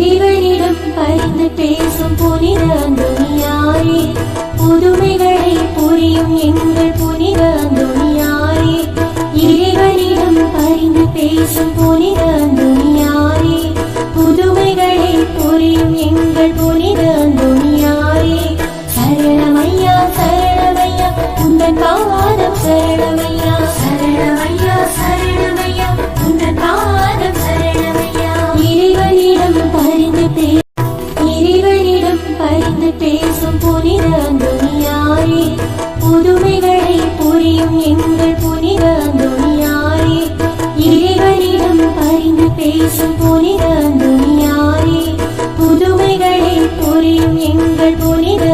இறைவனிடம் பரிந்து பேசும் புனித அந்தோணியாரே புதுமைகளை புரியும் எங்கள் புனித அந்தோணியாரே இறைவனிடம் பரிந்து பேசும் புனித அந்தோணியாரே புதுமைகளை புரியும் எங்கள் புனித அந்தோணியாரே பரிந்து இறைவனிடம் பரிந்து பேசும் புனித துணியாரே புதுமைகளை புரியும் எங்கள் புனித துணியாரே இறைவனிடம் பரிந்து பேசும் புனித துணியாரே புதுமைகளை புரியும் எங்கள் புனித